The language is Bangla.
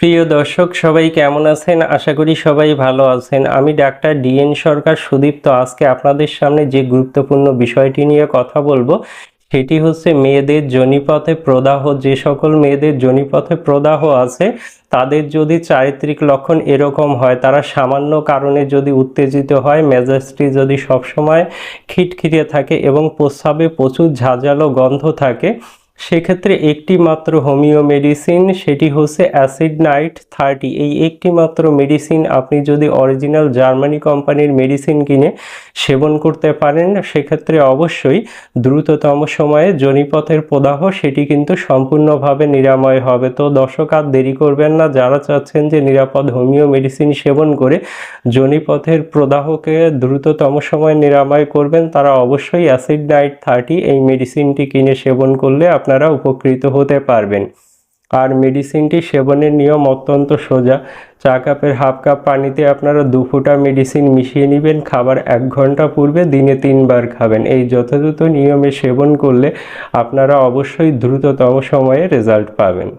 প্রিয় দর্শক, সবাই কেমন আছেন? আশা করি সবাই ভালো আছেন। আমি ডাক্তার ডিএন সরকার সুদীপ্ত। আজকে আপনাদের সামনে যে গুরুত্বপূর্ণ বিষয়টি নিয়ে কথা বলব, সেটি হচ্ছে মেয়েদের জনিপথে প্রদাহ। যে সকল মেয়েদের জনিপথে প্রদাহ আছে, তাদের যদি চারিত্রিক লক্ষণ এরকম হয়, তারা সামান্য কারণে যদি উত্তেজিত হয়, মেজাজটি যদি সবসময় খিটখিটে থাকে এবং প্রস্রাবে প্রচুর ঝাঁঝালো গন্ধ থাকে সেক্ষেত্রে একটি মাত্র হোমিও মেডিসিন, সেটি হচ্ছে অ্যাসিড নাইট থার্টি। এই একটি মাত্র মেডিসিন আপনি যদি অরিজিনাল জার্মানি কোম্পানির মেডিসিন কিনে সেবন করতে পারেন, সেক্ষেত্রে অবশ্যই দ্রুততম সময়ে জনিপথের প্রদাহ, সেটি কিন্তু সম্পূর্ণভাবে নিরাময় হবে। তো দর্শক, আর দেরি করবেন না, যারা চাচ্ছেন যে নিরাপদ হোমিও মেডিসিন সেবন করে জনিপথের প্রদাহকে দ্রুততম সময়ে নিরাময় করবেন, তারা অবশ্যই অ্যাসিড নাইট থার্টি এই মেডিসিনটি কিনে সেবন করলে আপনারা উপকৃত হতে পারবেন। আর মেডিসিনটি সেবনের নিয়ম অত্যন্ত সোজা। চা কাপের হাফ কাপ পানিতে আপনারা দু ফুটা মেডিসিন মিশিয়ে নেবেন। খাবার এক ঘণ্টা পূর্বে দিনে তিনবার খাবেন। এই যথাযথ নিয়মে সেবন করলে আপনারা অবশ্যই দ্রুততম সময়ে রেজাল্ট পাবেন।